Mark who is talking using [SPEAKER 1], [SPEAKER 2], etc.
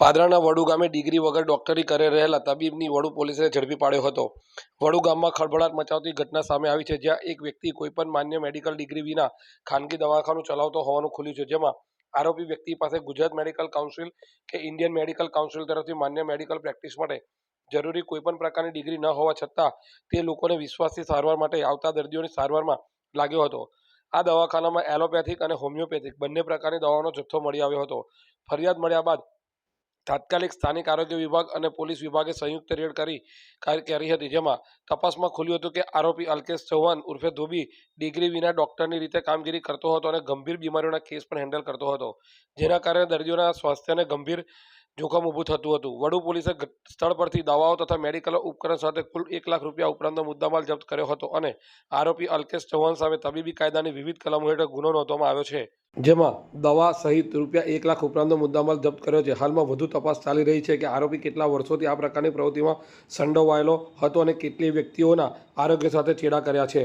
[SPEAKER 1] પાદરાના વડુ ગામે ડિગ્રી વગર ડોક્ટરી કરી રહેલા તબીબની વડુ પોલીસે ઝડપી પાડ્યો હતો. વડુ ગામમાં ખળભળાટ મચાવતી ઘટના સામે આવી છે, જ્યાં એક વ્યક્તિ કોઈપણ માન્ય મેડિકલ ડિગ્રી વિના ખાનગી દવાખાનું ચલાવતો હોવાનું ખુલ્યું છે. જેમાં આરોપી વ્યક્તિ પાસે ગુજરાત મેડિકલ કાઉન્સિલ કે ઇન્ડિયન મેડિકલ કાઉન્સિલ તરફથી માન્ય મેડિકલ પ્રેક્ટિસ માટે જરૂરી કોઈપણ પ્રકારની ડિગ્રી ન હોવા છતાં તે લોકોને વિશ્વાસથી સારવાર માટે આવતા દર્દીઓની સારવારમાં લાગ્યો હતો. આ દવાખાનામાં એલોપેથિક અને હોમિયોપેથિક બંને પ્રકારની દવાઓનો જથ્થો મળી આવ્યો હતો. ફરિયાદ મળ્યા બાદ તાત્કાલિક સ્થાનિક આરોગ્ય વિભાગ અને પોલીસ વિભાગે સંયુક્ત રેડ કરી કાર- હતી. જેમાં તપાસમાં ખુલ્યું હતું કે આરોપી અલ્કેશ ચૌહાણ ઉર્ફે ધોબી ડિગ્રી વિના ડોક્ટરની રીતે કામગીરી કરતો હતો અને ગંભીર બીમારીઓના કેસ પણ હેન્ડલ કરતો હતો. જેના કારણે દર્દીઓના સ્વાસ્થ્યને ગંભીર જોખમ ઊભું થતું હતું. વડુ પોલીસે સ્થળ પરથી દવાઓ તથા મેડિકલ ઉપકરણ સાથે કુલ એક લાખ રૂપિયા ઉપરાંતનો મુદ્દામાલ જપ્ત કર્યો હતો અને આરોપી અલ્કેશ ચૌહાણ સામે તબીબી કાયદાની વિવિધ કલમો હેઠળ ગુનો નોંધવામાં આવ્યો છે. જેમાં દવા સહિત રૂપિયા એક લાખ ઉપરાંતનો મુદ્દામાલ જપ્ત કર્યો છે. હાલમાં વધુ તપાસ ચાલી રહી છે કે આરોપી કેટલા વર્ષોથી આ પ્રકારની પ્રવૃત્તિમાં સંડોવાયેલો હતો અને કેટલી વ્યક્તિઓના આરોગ્ય સાથે ચેડા કર્યા છે.